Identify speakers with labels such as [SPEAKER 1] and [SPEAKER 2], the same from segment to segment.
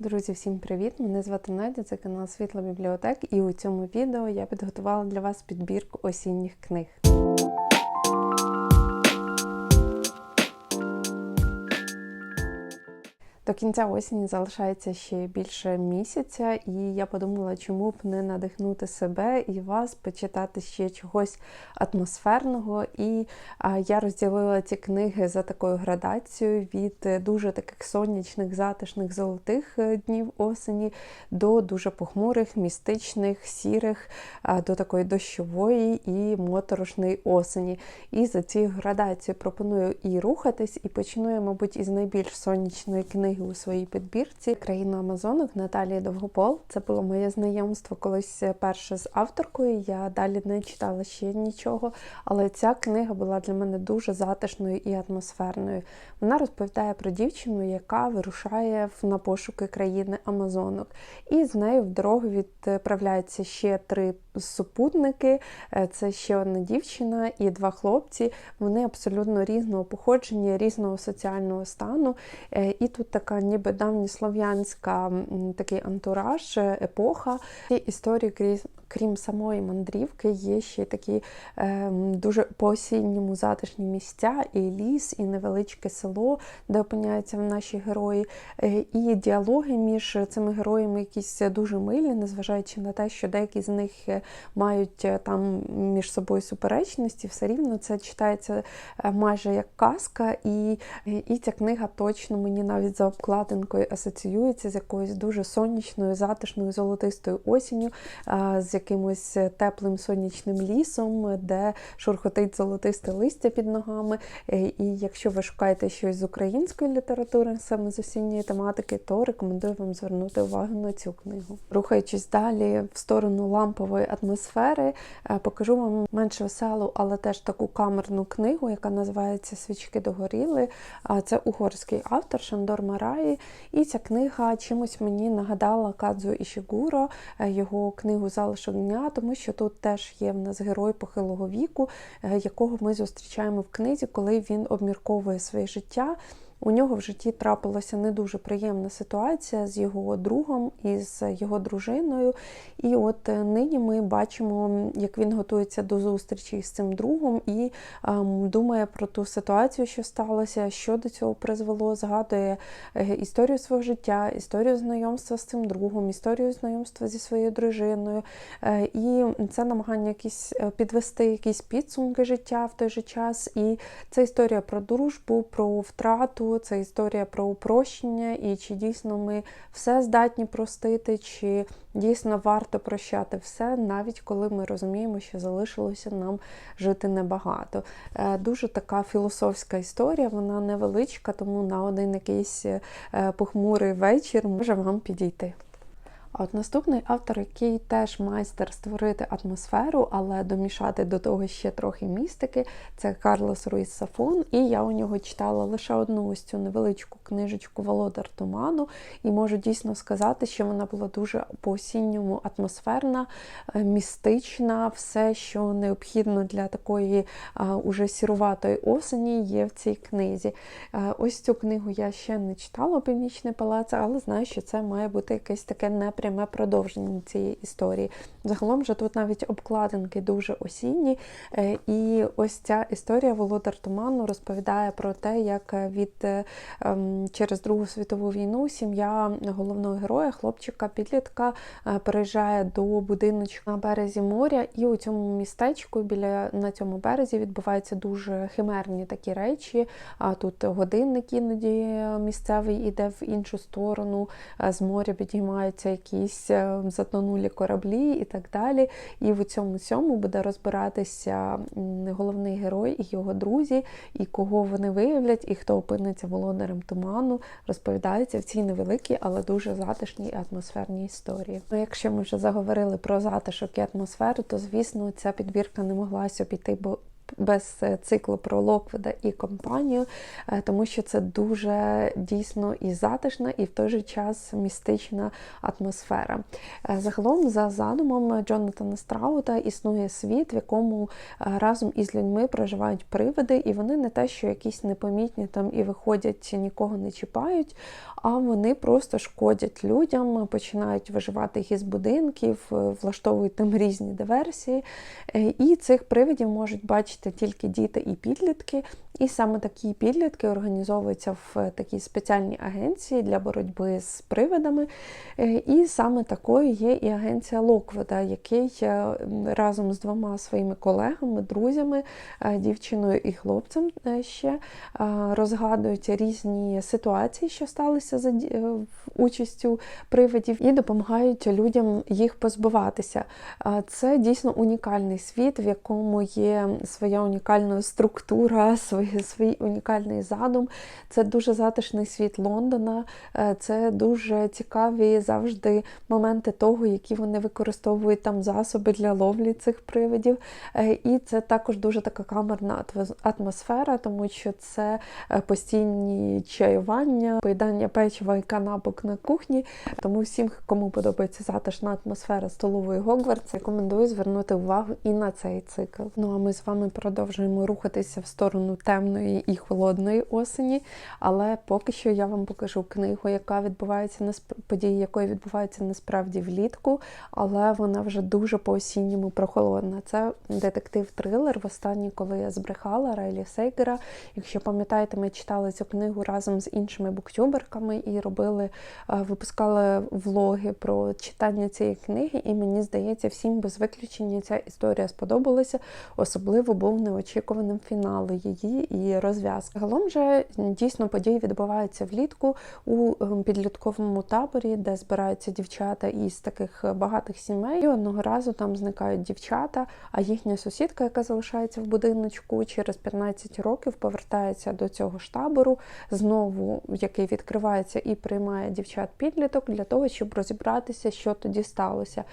[SPEAKER 1] Друзі, всім привіт! Мене звати Надя, це канал Світла Бібліотек, і у цьому відео я підготувала для вас підбірку осінніх книг. До кінця осені залишається ще більше місяця, і я подумала, чому б не надихнути себе і вас почитати ще чогось атмосферного. І а, я розділила ці книги за такою градацією від е, дуже таких сонячних, затишних золотих е, днів осені до дуже похмурих, містичних, сірих, а, до такої дощової і моторошної осені. І за цією градацією пропоную і рухатись, і почну я, мабуть, із найбільш сонячної книги у своїй підбірці Країна Амазонок Наталії Довгопол. Це було моє знайомство колись перше з авторкою. Я далі не читала ще нічого, але ця книга була для мене дуже затишною і атмосферною. Вона розповідає про дівчину, яка вирушає на пошуки країни Амазонок. І з нею в дорогу відправляються ще три супутники. Це ще одна дівчина і два хлопці. Вони абсолютно різного походження, різного соціального стану. І тут така ніби давньослов'янська такий антураж, епоха. І історії, крім, самої мандрівки, є ще такі е, дуже по-осінньому затишні місця, і ліс, і невеличке село, де опиняються наші герої. Е, і діалоги між цими героями якісь дуже милі, незважаючи на те, що деякі з них мають там між собою суперечності, все рівно це читається майже як казка, і, і ця книга точно мені навіть за обкладинкою асоціюється з якоюсь дуже сонячною, затишною, золотистою осінню, з якимось теплим сонячним лісом, де шурхотить золотисте листя під ногами. Е, і якщо ви шукаєте щось з української літератури, саме з осінньої тематики, то рекомендую вам звернути увагу на цю книгу. Рухаючись далі в сторону лампової атмосфери, е, покажу вам менш веселу, але теж таку камерну книгу, яка називається Свічки догоріли. Це угорський автор Шандор Мараї. І ця книга чимось мені нагадала Кадзу Ішігуро, е, його книгу Залишок дня, тому що тут теж є в нас герой похилого віку, е, якого ми зустрічаємо в книзі, коли він обмірковує своє життя. У нього в житті трапилася не дуже приємна ситуація з його другом і з його дружиною. І от е, нині ми бачимо, як він готується до зустрічі з цим другом і ем, думає про ту ситуацію, що сталося, що до цього призвело, згадує е, історію свого життя, історію знайомства з цим другом, історію знайомства зі своєю дружиною. Е, і це намагання якісь е, підвести якісь підсумки життя в той же час. І це історія про дружбу, про втрату це історія про упрощення, і чи дійсно ми все здатні простити, чи дійсно варто прощати все, навіть коли ми розуміємо, що залишилося нам жити небагато. Е, дуже така філософська історія, вона невеличка, тому на один якийсь е, похмурий вечір може вам підійти. От наступний автор, який теж майстер створити атмосферу, але домішати до того ще трохи містики, це Карлос Руїс Сафон. І я у нього читала лише одну ось цю невеличку книжечку Володар Туману, і можу дійсно сказати, що вона була дуже по-осінньому атмосферна, е, містична, все, що необхідно для такої а, уже сіруватої осені, є в цій книзі. А, е, ось цю книгу я ще не читала Північний палац, але знаю, що це має бути якесь таке неприємне пряме продовження цієї історії. Загалом же тут навіть обкладинки дуже осінні. Е, і ось ця історія Володар Туману розповідає про те, як від е, ем, через Другу світову війну сім'я головного героя, хлопчика-підлітка, е, переїжджає до будиночку на березі моря, і у цьому містечку біля на цьому березі відбуваються дуже химерні такі речі. А тут годинник іноді місцевий іде в іншу сторону, з моря підіймаються якісь якісь е, затонулі кораблі і так далі. І в цьому всьому буде розбиратися головний герой і його друзі, і кого вони виявлять, і хто опиниться володарем туману, розповідається в цій невеликій, але дуже затишній атмосферній історії. Ну, Якщо ми вже заговорили про затишок і атмосферу, то звісно ця підбірка не могла обійти без е, циклу про Локвіда і компанію, е, тому що це дуже дійсно і затишна, і в той же час містична атмосфера. Е, загалом, за задумом Джонатана Страута, існує світ, в якому разом із людьми проживають привиди, і вони не те, що якісь непомітні там і виходять, нікого не чіпають, а вони просто шкодять людям, починають виживати їх із будинків, влаштовують там різні диверсії. І цих привидів можуть бачити тільки діти і підлітки. І саме такі підлітки організовуються в такій спеціальній агенції для боротьби з привидами. І саме такою є і агенція Локвода, який е, разом з двома своїми колегами, друзями, е, дівчиною і хлопцем е, ще розгадують різні ситуації, що сталися за участю привидів, і допомагають людям їх позбуватися. Це дійсно унікальний світ, в якому є своя унікальна структура, свій, свій унікальний задум. Це дуже затишний світ Лондона, е, це дуже цікаві завжди моменти того, які вони використовують там засоби для ловлі цих привидів. Е, і це також дуже така камерна атмосфера, тому що це е, постійні чаювання, поїдання печива і канапок на кухні. Тому всім, кому подобається затишна атмосфера столової Гогвартс, рекомендую звернути увагу і на цей цикл. Ну а ми з вами продовжуємо рухатися в сторону темної і холодної осені. Але поки що я вам покажу книгу, яка відбувається на події, якої відбуваються насправді влітку, але вона вже дуже по-осінньому прохолодна. Це детектив-трилер. Востаннє, коли я збрехала Райлі Сейгера. Якщо пам'ятаєте, ми читали цю книгу разом з іншими буктюберками і робили, е, випускали влоги про читання цієї книги, і мені здається, всім без виключення ця історія сподобалася. Особливо був неочікуваним фінал її і розв'язка. Загалом же дійсно події відбуваються влітку у ем, підлітковому таборі, де збираються дівчата із таких багатих сімей. І Одного разу там зникають дівчата, а їхня сусідка, яка залишається в будиночку, через 15 років повертається до цього ж табору, знову який відкривається і приймає дівчат-підліток для того, щоб розібратися, що тоді сталося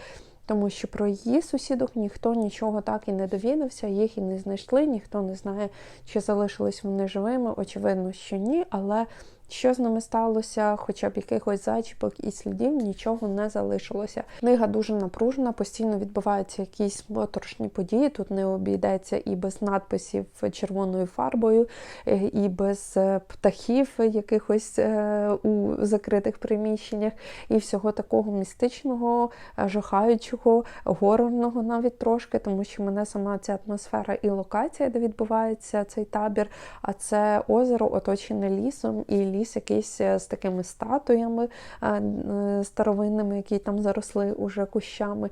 [SPEAKER 1] тому що про її сусідок ніхто нічого так і не довідався, їх і не знайшли, ніхто не знає, чи залишились вони живими. Очевидно, що ні, але що з ними сталося, хоча б якихось зачіпок і слідів, нічого не залишилося. Книга дуже напружена, постійно відбуваються якісь моторошні події. Тут не обійдеться і без надписів червоною фарбою, е, і без е, птахів якихось е, у закритих приміщеннях, і всього такого містичного, жахаючого, горорного навіть трошки, тому що мене сама ця атмосфера і локація, де відбувається цей табір, а це озеро оточене лісом і ліс ліс якийсь е, з такими статуями е, е, старовинними, які там заросли уже кущами,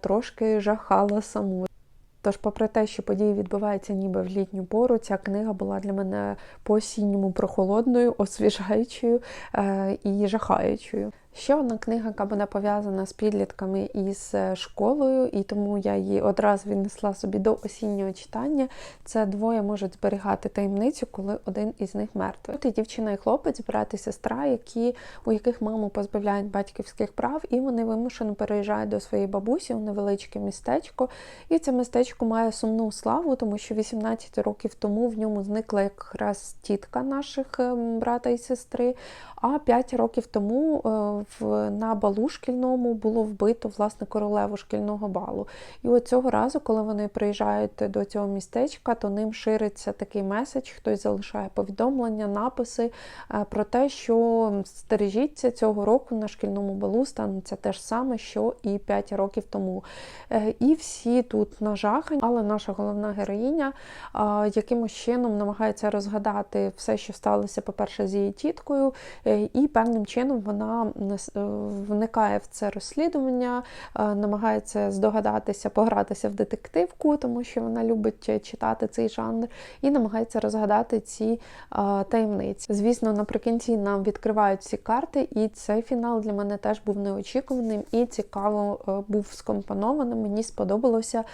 [SPEAKER 1] трошки жахала саму. Тож, попри те, що події відбуваються ніби в літню пору, ця книга була для мене по осінньому прохолодною, освіжаючою і жахаючою. Ще одна книга, яка буде пов'язана з підлітками із е, школою, і тому я її одразу віднесла собі до осіннього читання. Це двоє можуть зберігати таємницю, коли один із них мертвий. Тут і дівчина і хлопець, брат і сестра, які, у яких маму позбавляють батьківських прав, і вони вимушено переїжджають до своєї бабусі у невеличке містечко. І це містечко має сумну славу, тому що 18 років тому в ньому зникла якраз тітка наших ем, брата і сестри. А 5 років тому е, в, на балу шкільному було вбито власне королеву шкільного балу. І от цього разу, коли вони приїжджають до цього містечка, то ним шириться такий меседж, хтось залишає повідомлення, написи е, про те, що стережіться цього року на шкільному балу станеться те ж саме, що і 5 років тому. Е, і всі тут нажахані, але наша головна героїня якимось чином намагається розгадати все, що сталося, по-перше, з її тіткою. Е, і певним чином вона е, вникає в це розслідування, е, намагається здогадатися, погратися в детективку, тому що вона любить читати цей жанр, і намагається розгадати ці таємниці. Звісно, наприкінці нам відкривають ці карти, і цей фінал для мене теж був неочікуваним і цікаво був скомпонованим. Мені сподобалося,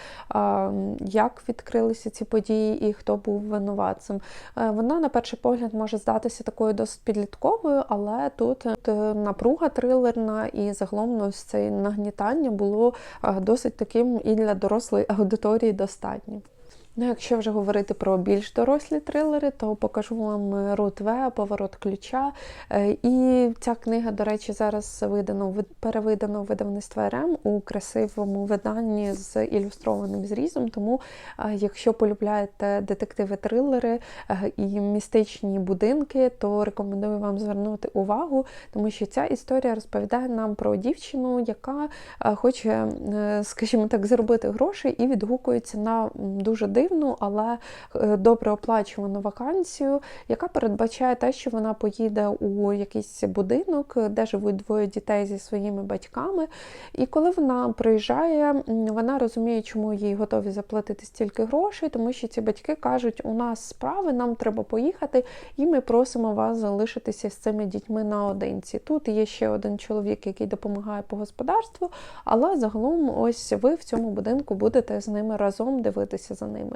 [SPEAKER 1] як відкрилися ці події і хто був винуватцем. Вона, на перший погляд, може здатися такою досить підлітковою, але тут е, напруга трилерна і загалом ось це нагнітання було досить таким і для дорослої аудиторії достатнім. Ну, якщо вже говорити про більш дорослі трилери, то покажу вам Рут В, поворот ключа. Е, і ця книга, до речі, зараз видано перевидано видавництво РМ у красивому виданні з ілюстрованим зрізом. Тому, е, якщо полюбляєте детективи-трилери е, і містичні будинки, то рекомендую вам звернути увагу, тому що ця історія розповідає нам про дівчину, яка хоче, скажімо так, заробити гроші і відгукується на дуже дивну дивну, але е, добре оплачувану вакансію, яка передбачає те, що вона поїде у якийсь будинок, де живуть двоє дітей зі своїми батьками. І коли вона приїжджає, вона розуміє, чому їй готові заплатити стільки грошей, тому що ці батьки кажуть, у нас справи, нам треба поїхати, і ми просимо вас залишитися з цими дітьми наодинці. Тут є ще один чоловік, який допомагає по господарству, але загалом, ось ви в цьому будинку будете з ними разом дивитися за ними.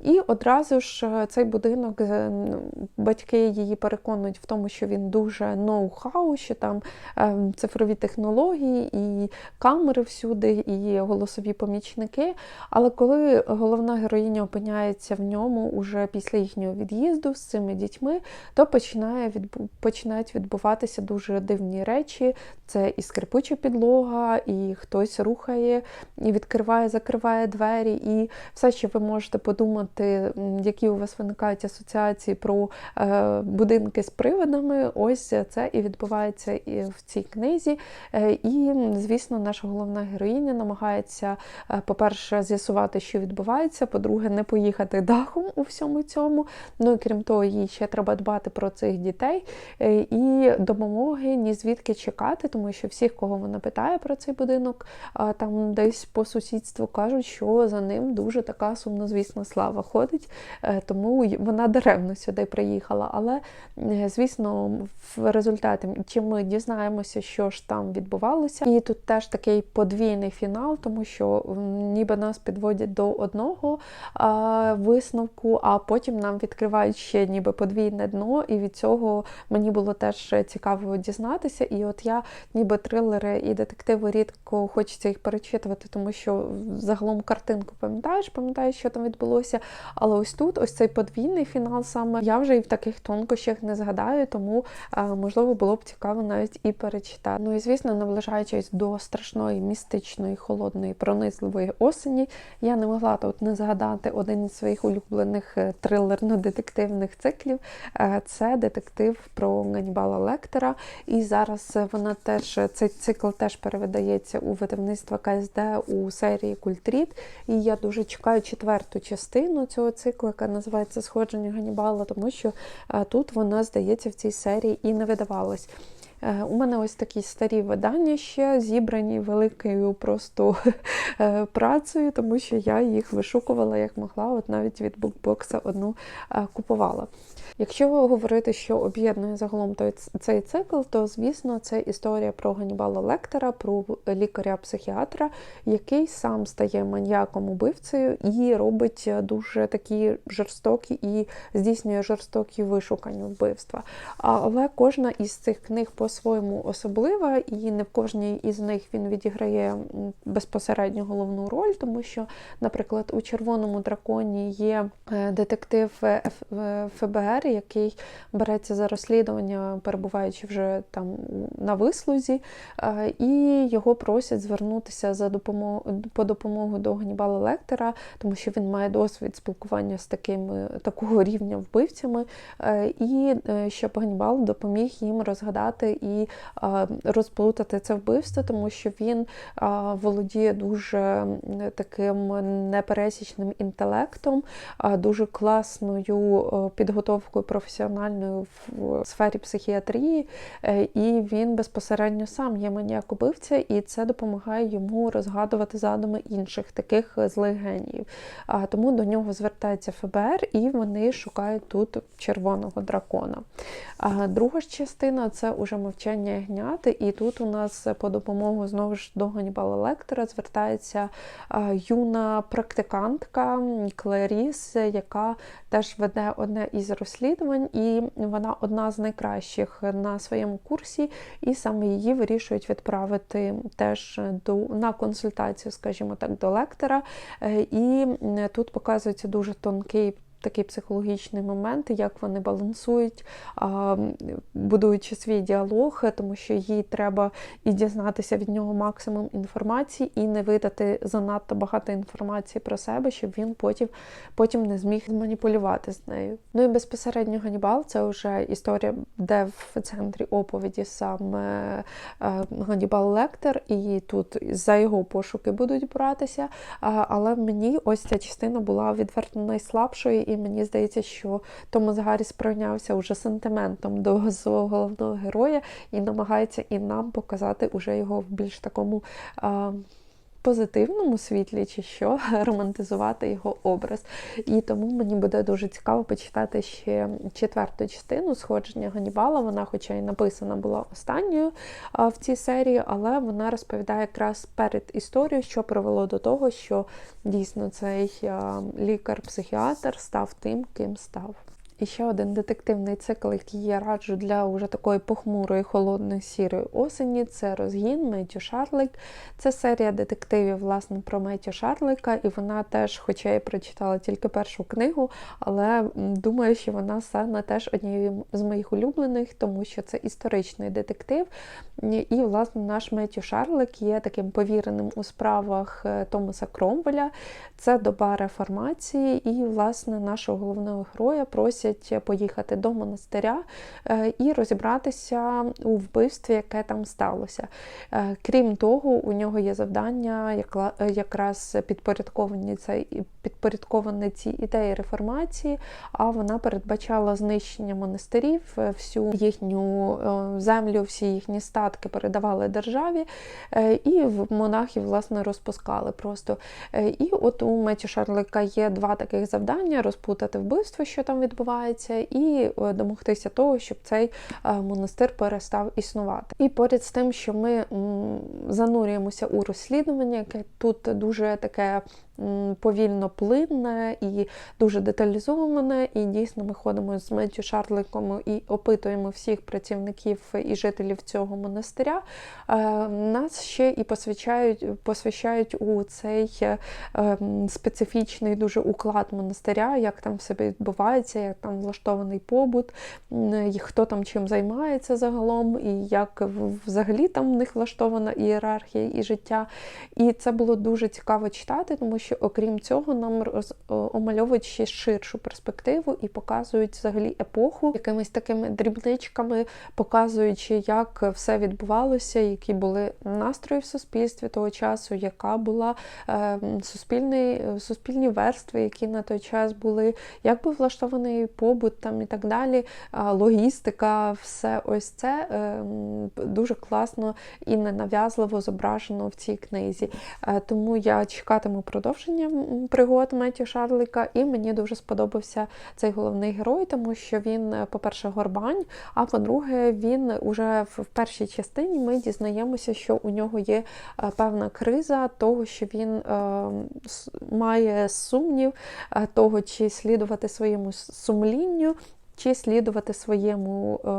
[SPEAKER 1] І одразу ж е, цей будинок е, батьки її переконують в тому, що він дуже ноу-хау, що там е, цифрові технології, і камери всюди, і голосові помічники. Але коли головна героїня опиняється в ньому уже після їхнього від'їзду з цими дітьми, то починає відбу... починають відбуватися дуже дивні речі. Це і скрипуча підлога, і хтось рухає, і відкриває, закриває двері, і все, що ви можете подумати думати, які у вас виникають асоціації про е, будинки з привидами, ось це і відбувається і в цій книзі. Е, і, звісно, наша головна героїня намагається, е, по-перше, з'ясувати, що відбувається, по-друге, не поїхати дахом у всьому цьому. Ну і крім того, їй ще треба дбати про цих дітей і допомоги ні звідки чекати, тому що всіх, кого вона питає про цей будинок, там десь по сусідству кажуть, що за ним дуже така сумнозвісна слава ходить, е, тому вона даремно сюди приїхала. Але, е, звісно, в результаті чим ми дізнаємося, що ж там відбувалося. І тут теж такий подвійний фінал, тому що ніби нас підводять до одного висновку, а потім нам відкривають ще ніби подвійне дно, і від цього мені було теж цікаво дізнатися. І от я ніби трилери і детективи рідко хочеться їх перечитувати, тому що загалом картинку пам'ятаєш, пам'ятаєш, що там відбулося. Але ось тут, ось цей подвійний фінал, саме я вже і в таких тонкощах не згадаю, тому можливо було б цікаво навіть і перечитати. Ну і звісно, наближаючись до страшної, містичної, холодної, пронизливої осені, я не могла тут не згадати один із своїх улюблених е, трилерно-детективних циклів. Е, це детектив про Ганнібала Лектора. І зараз вона теж цей цикл теж перевидається у видавництво КСД у серії Культріт. І я дуже чекаю четверту частину цього циклу, яка називається Сходження Ганібала, тому що е, тут вона, здається, в цій серії і не видавалась. Е, у мене ось такі старі видання ще зібрані великою просто е, працею, тому що я їх вишукувала як могла, от навіть від букбокса одну купувала. Якщо говорити, що об'єднує загалом той цей цикл, то звісно це історія про Ганнібала Лектора, про лікаря-психіатра, який сам стає маньяком убивцею і робить дуже такі жорстокі і здійснює жорстокі вишукані вбивства. Але кожна із цих книг по-своєму особлива, і не в кожній із них він відіграє безпосередньо головну роль, тому що, наприклад, у Червоному драконі є е, детектив ФБР який береться за розслідування, перебуваючи вже там на вислузі, е, і його просять звернутися за допомогу по допомогу до Ганнібала Лектора, тому що він має досвід спілкування з такими такого рівня вбивцями, е, і е, щоб Ганнібал допоміг їм розгадати і розплутати це вбивство, тому що він володіє дуже таким непересічним інтелектом, дуже класною підготовкою підготовкою професіональною в сфері психіатрії, е, і він безпосередньо сам є маніяк-убивця, і це допомагає йому розгадувати задуми інших таких злих геніїв. Тому до нього звертається ФБР, і вони шукають тут червоного дракона. Друга ж частина це уже мовчання ягняти, і тут у нас по допомогу знову ж до Ганібала Лектора звертається юна практикантка Клеріс, яка теж веде одне із розслідувань, і вона одна з найкращих на своєму курсі, і саме її вирішують відправити теж до на консультацію, скажімо так, до лектора. Е, і тут показується дуже тонкий такий психологічний момент, як вони балансують, будуючи свій діалог, тому що їй треба і дізнатися від нього максимум інформації, і не видати занадто багато інформації про себе, щоб він потім потім не зміг маніпулювати з нею. Ну і безпосередньо Ганібал це вже історія, де в центрі оповіді саме Ганібал Лектор, і тут за його пошуки будуть братися. Але мені ось ця частина була відверто найслабшою і мені здається, що Томас Гарріс пройнявся уже сентиментом до свого головного героя і намагається і нам показати уже його в більш такому. А, Позитивному світлі, чи що, романтизувати його образ. І тому мені буде дуже цікаво почитати ще четверту частину сходження Ганібала. Вона, хоча й написана була останньою в цій серії, але вона розповідає якраз перед історією, що привело до того, що дійсно цей лікар-психіатр став тим, ким став. І ще один детективний цикл, який я раджу для уже такої похмурої, холодної сірої осені, це розгін Меттю Шарлик. Це серія детективів власне, про Меттю Шарлика, і вона теж, хоча я прочитала тільки першу книгу, але думаю, що вона стане теж однією з моїх улюблених, тому що це історичний детектив. І, власне, наш Меттю Шарлик є таким повіреним у справах е, Томаса Кромвеля. Це доба реформації, і, власне, нашого головного героя просять просять поїхати до монастиря е, і розібратися у вбивстві, яке там сталося. Е, крім того, у нього є завдання, е, якраз підпорядковані цей підпорядковані ці ідеї реформації, а вона передбачала знищення монастирів, всю їхню землю, всі їхні статки передавали державі, і монахів власне розпускали просто. І от у Меті Шарлика є два таких завдання: розпутати вбивство, що там відбувається відбувається, і е, домогтися того, щоб цей е, монастир перестав існувати. І поряд з тим, що ми занурюємося у розслідування, яке тут дуже таке повільно плинне і дуже деталізоване. І дійсно ми ходимо з Меттю Шарликом і опитуємо всіх працівників і жителів цього монастиря. Е, нас ще і посвящають, посвящають у цей е, специфічний дуже уклад монастиря, як там все відбувається, як там влаштований побут, хто там чим займається загалом, і як взагалі там в них влаштована ієрархія і життя. І це було дуже цікаво читати, тому що що, окрім цього, нам роз, омальовують ще ширшу перспективу і показують взагалі епоху якимись такими дрібничками, показуючи, як все відбувалося, які були настрої в суспільстві того часу, яка була е, суспільний, суспільні верстви, які на той час були, як був влаштований побут там і так далі, логістика, все ось це е, дуже класно і ненав'язливо зображено в цій книзі. Е, тому я чекатиму продовження продовження пригод Меттю Шарлика, і мені дуже сподобався цей головний герой, тому що він, е, по-перше, горбань, а по-друге, він уже в першій частині ми дізнаємося, що у нього є е, певна криза того, що він е, має сумнів того, чи слідувати своєму сумлінню, чи слідувати своєму е,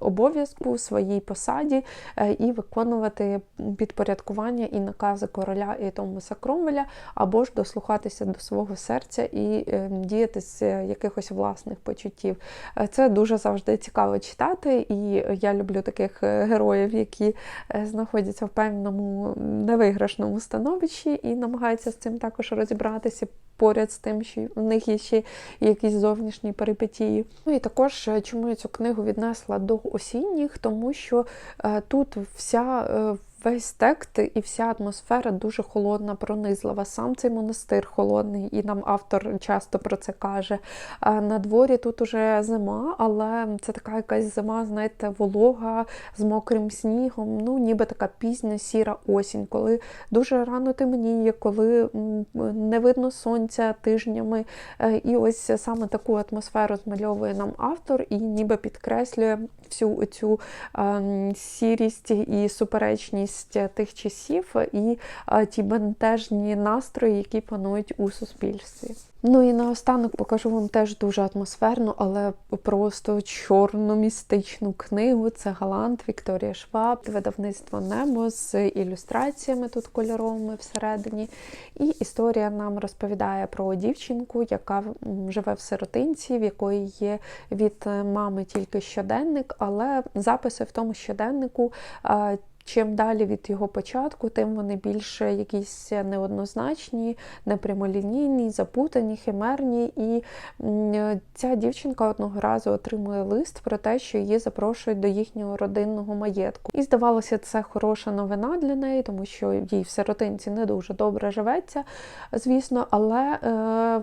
[SPEAKER 1] обов'язку, своїй посаді е, і виконувати підпорядкування і накази короля і Томаса Кромвеля, або ж дослухатися до свого серця і е, діяти з якихось власних почуттів. Е, це дуже завжди цікаво читати, і я люблю таких е, героїв, які е, знаходяться в певному невиграшному становищі і намагаються з цим також розібратися поряд з тим, що в них є ще якісь зовнішні перипетії. Ну і також е, чому я цю книгу віднесла до осінніх, тому що е, тут вся е, Весь текст і вся атмосфера дуже холодна, пронизлива. Сам цей монастир холодний, і нам автор часто про це каже. На дворі тут уже зима, але це така якась зима, знаєте, волога з мокрим снігом. Ну, ніби така пізня сіра осінь, коли дуже рано темніє, коли не видно сонця тижнями. Е, і ось саме таку атмосферу змальовує нам автор і ніби підкреслює, всю цю сірість і суперечність тих часів, і ті бентежні настрої, які панують у суспільстві. Ну і наостанок покажу вам теж дуже атмосферну, але просто чорну містичну книгу. Це Галант Вікторія Шваб, видавництво Немо з ілюстраціями тут кольоровими всередині. І історія нам розповідає про дівчинку, яка живе в сиротинці, в якої є від мами тільки щоденник, але записи в тому щоденнику. Чим далі від його початку, тим вони більше якісь неоднозначні, непрямолінійні, запутані, химерні. І ця дівчинка одного разу отримує лист про те, що її запрошують до їхнього родинного маєтку. І здавалося, це хороша новина для неї, тому що їй в сиротинці не дуже добре живеться, звісно, але е,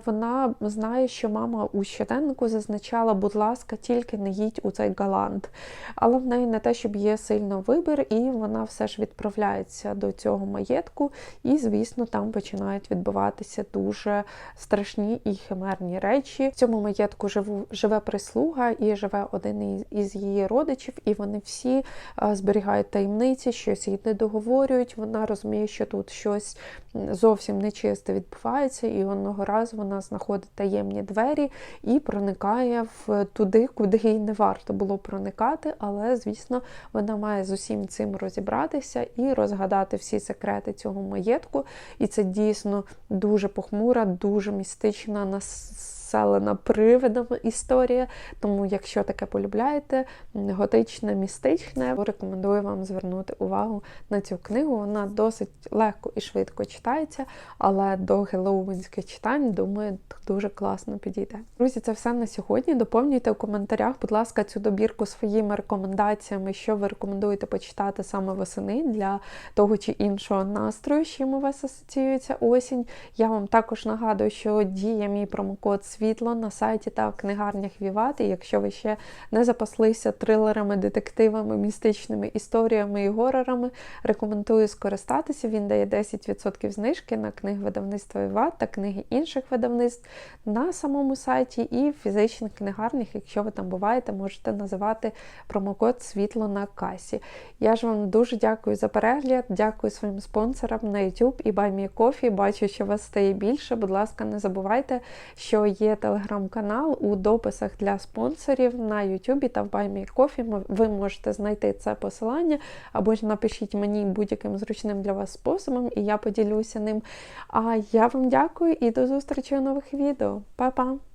[SPEAKER 1] вона знає, що мама у щоденнику зазначала, будь ласка, тільки не їдь у цей галант. Але в неї не те, щоб є сильно вибір, і вона вона все ж відправляється до цього маєтку, і, звісно, там починають відбуватися дуже страшні і химерні речі. В цьому маєтку живе прислуга і живе один із її родичів, і вони всі зберігають таємниці, щось їй не договорюють. Вона розуміє, що тут щось зовсім нечисте відбувається, і одного разу вона знаходить таємні двері і проникає в туди, куди їй не варто було проникати, але, звісно, вона має з усім цим розібратися і розгадати всі секрети цього маєтку. І це дійсно дуже похмура, дуже містична населена привидом історія. Тому, якщо таке полюбляєте, готичне, містичне, рекомендую вам звернути увагу на цю книгу. Вона досить легко і швидко читається, але до гелоуінських читань, думаю, дуже класно підійде. Друзі, це все на сьогодні. Доповнюйте у коментарях, будь ласка, цю добірку своїми рекомендаціями, що ви рекомендуєте почитати саме восени для того чи іншого настрою, з чим у вас асоціюється осінь. Я вам також нагадую, що діє мій промокод світло на сайті та книгарнях Віват. І якщо ви ще не запаслися трилерами, детективами, містичними історіями і горорами, рекомендую скористатися. Він дає 10% знижки на книги видавництва Віват та книги інших видавництв на самому сайті і в фізичних книгарнях, якщо ви там буваєте, можете називати промокод світло на касі. Я ж вам дуже дякую за перегляд, дякую своїм спонсорам на YouTube і BuyMeCoffee. Бачу, що вас стає більше. Будь ласка, не забувайте, що є телеграм-канал у дописах для спонсорів на Ютубі та в BuyMeCoffee. Ви можете знайти це посилання або ж напишіть мені будь-яким зручним для вас способом, і я поділюся ним. А я вам дякую і до зустрічі у нових відео. Па-па!